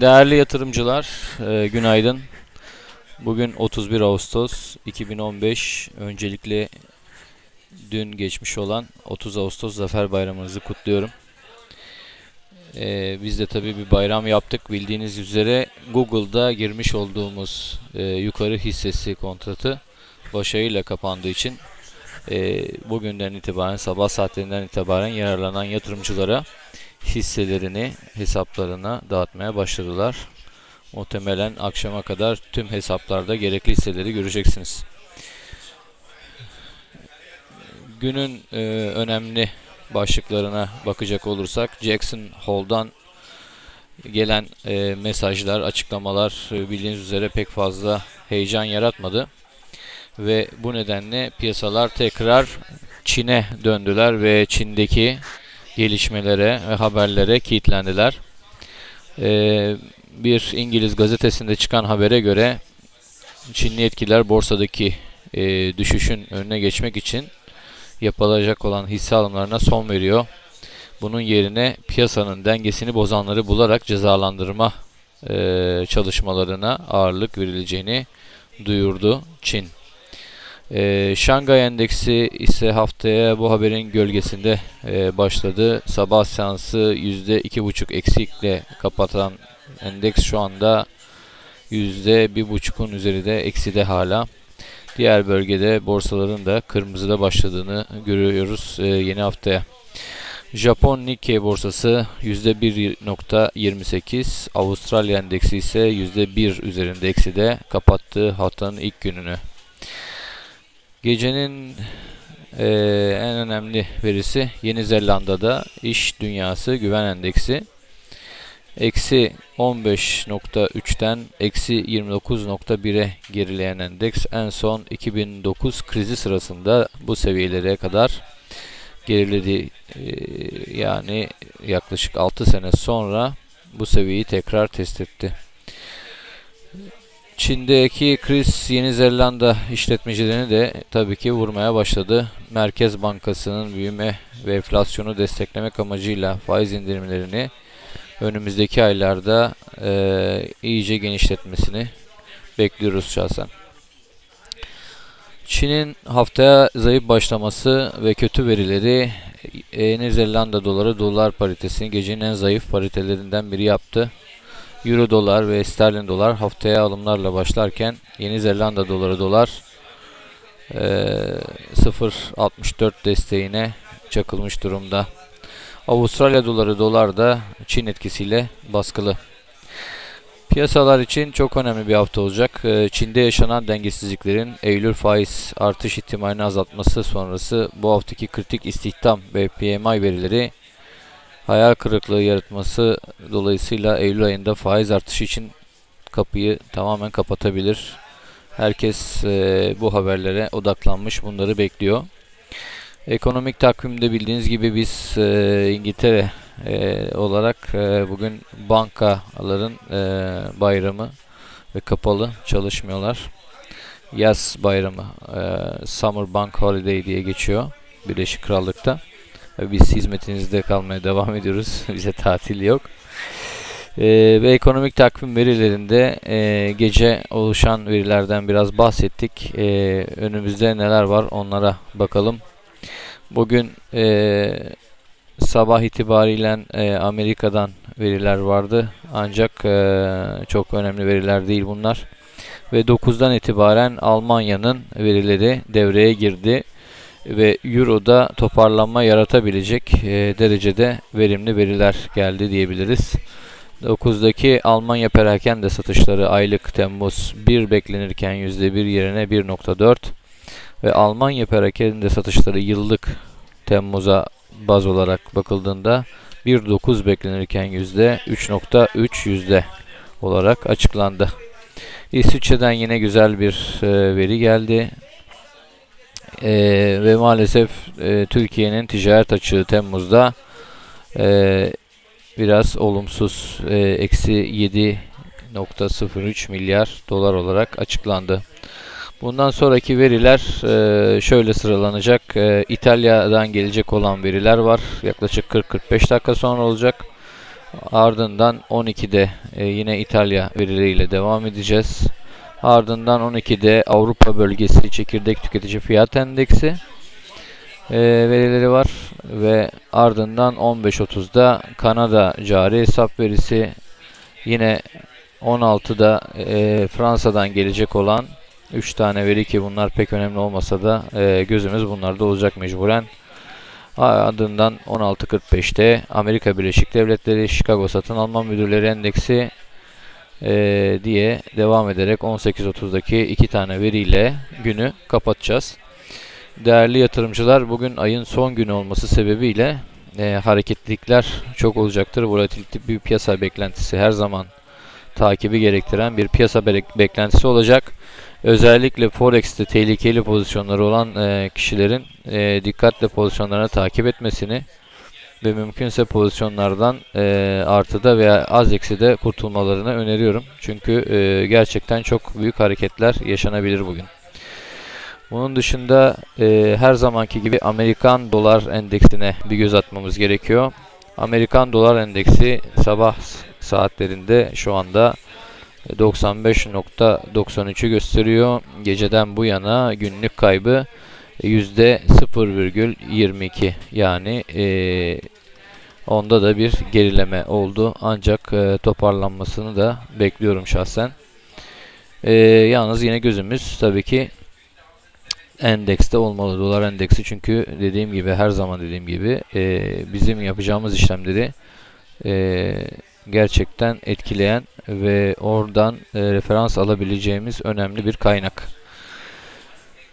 Değerli yatırımcılar, e, günaydın. Bugün 31 Ağustos 2015. Öncelikle dün geçmiş olan 30 Ağustos Zafer Bayramınızı kutluyorum. E, biz de tabii bir bayram yaptık. Bildiğiniz üzere Google'da girmiş olduğumuz e, yukarı hissesi kontratı başarıyla kapandığı için e, bugünden itibaren sabah saatlerinden itibaren yararlanan yatırımcılara hisselerini hesaplarına dağıtmaya başladılar. Muhtemelen akşama kadar tüm hesaplarda gerekli hisseleri göreceksiniz. Günün e, önemli başlıklarına bakacak olursak Jackson Hole'dan gelen e, mesajlar, açıklamalar e, bildiğiniz üzere pek fazla heyecan yaratmadı. Ve bu nedenle piyasalar tekrar Çin'e döndüler ve Çin'deki gelişmelere ve haberlere kilitlendiler. Ee, bir İngiliz gazetesinde çıkan habere göre Çinli yetkililer borsadaki e, düşüşün önüne geçmek için yapılacak olan hisse alımlarına son veriyor. Bunun yerine piyasanın dengesini bozanları bularak cezalandırma e, çalışmalarına ağırlık verileceğini duyurdu Çin. Ee, Şangay Endeksi ise haftaya bu haberin gölgesinde e, başladı. Sabah seansı %2,5 eksikle kapatan endeks şu anda %1,5'un üzerinde ekside hala. Diğer bölgede borsaların da kırmızıda başladığını görüyoruz e, yeni haftaya. Japon Nikkei borsası %1.28, Avustralya endeksi ise %1 üzerinde ekside kapattığı haftanın ilk gününü. Gecenin e, en önemli verisi Yeni Zelanda'da iş dünyası güven endeksi. Eksi 15.3'ten eksi 29.1'e gerileyen endeks en son 2009 krizi sırasında bu seviyelere kadar geriledi. E, yani yaklaşık 6 sene sonra bu seviyeyi tekrar test etti. Çin'deki kriz Yeni Zelanda işletmecilerini de tabii ki vurmaya başladı. Merkez Bankası'nın büyüme ve enflasyonu desteklemek amacıyla faiz indirimlerini önümüzdeki aylarda e, iyice genişletmesini bekliyoruz şahsen. Çin'in haftaya zayıf başlaması ve kötü verileri Yeni Zelanda doları dolar paritesini gecenin en zayıf paritelerinden biri yaptı. Euro dolar ve sterlin dolar haftaya alımlarla başlarken Yeni Zelanda doları dolar e, 0.64 desteğine çakılmış durumda. Avustralya doları dolar da Çin etkisiyle baskılı. Piyasalar için çok önemli bir hafta olacak. Çin'de yaşanan dengesizliklerin Eylül faiz artış ihtimalini azaltması sonrası bu haftaki kritik istihdam ve PMI verileri hayal kırıklığı yaratması dolayısıyla Eylül ayında faiz artışı için kapıyı tamamen kapatabilir. Herkes e, bu haberlere odaklanmış, bunları bekliyor. Ekonomik takvimde bildiğiniz gibi biz e, İngiltere e, olarak e, bugün bankaların e, bayramı ve kapalı çalışmıyorlar. Yaz bayramı, e, Summer Bank Holiday diye geçiyor Birleşik Krallık'ta. Biz hizmetinizde kalmaya devam ediyoruz. Bize tatil yok. Ee, ve ekonomik takvim verilerinde e, gece oluşan verilerden biraz bahsettik. E, önümüzde neler var onlara bakalım. Bugün e, sabah itibariyle e, Amerika'dan veriler vardı. Ancak e, çok önemli veriler değil bunlar. Ve 9'dan itibaren Almanya'nın verileri devreye girdi ve Euro'da toparlanma yaratabilecek e, derecede verimli veriler geldi diyebiliriz. 9'daki Almanya perakende satışları aylık Temmuz 1 beklenirken %1 yerine 1.4 ve Almanya perakende satışları yıllık Temmuz'a baz olarak bakıldığında 1.9 beklenirken %3.3 yüzde olarak açıklandı. İsviçre'den yine güzel bir e, veri geldi. E, ve maalesef e, Türkiye'nin ticaret açığı Temmuz'da e, biraz olumsuz e, eksi 7.03 milyar dolar olarak açıklandı. Bundan sonraki veriler e, şöyle sıralanacak. E, İtalya'dan gelecek olan veriler var. Yaklaşık 40-45 dakika sonra olacak. Ardından 12'de e, yine İtalya verileriyle devam edeceğiz. Ardından 12'de Avrupa bölgesi çekirdek tüketici fiyat endeksi e, verileri var ve ardından 15.30'da Kanada cari hesap verisi yine 16'da e, Fransa'dan gelecek olan 3 tane veri ki bunlar pek önemli olmasa da e, gözümüz bunlarda olacak mecburen. Ardından 16.45'te Amerika Birleşik Devletleri Chicago Satın Alma Müdürleri Endeksi e, diye devam ederek 18.30'daki iki tane veriyle günü kapatacağız. Değerli yatırımcılar bugün ayın son günü olması sebebiyle e, hareketlilikler çok olacaktır. Volatilite bir piyasa beklentisi her zaman takibi gerektiren bir piyasa be- beklentisi olacak. Özellikle Forex'te tehlikeli pozisyonları olan e, kişilerin e, dikkatle pozisyonlarını takip etmesini ve mümkünse pozisyonlardan e, artıda veya az ekside kurtulmalarını öneriyorum. Çünkü e, gerçekten çok büyük hareketler yaşanabilir bugün. Bunun dışında e, her zamanki gibi Amerikan dolar endeksine bir göz atmamız gerekiyor. Amerikan dolar endeksi sabah saatlerinde şu anda 95.93'ü gösteriyor. Geceden bu yana günlük kaybı %0,22 yani e, onda da bir gerileme oldu. Ancak e, toparlanmasını da bekliyorum şahsen. E, yalnız yine gözümüz tabii ki endekste olmalı dolar endeksi çünkü dediğim gibi her zaman dediğim gibi e, bizim yapacağımız işlemleri e, gerçekten etkileyen ve oradan e, referans alabileceğimiz önemli bir kaynak.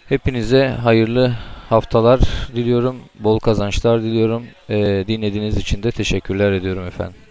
Hepinize hayırlı haftalar diliyorum, bol kazançlar diliyorum. E, dinlediğiniz için de teşekkürler ediyorum efendim.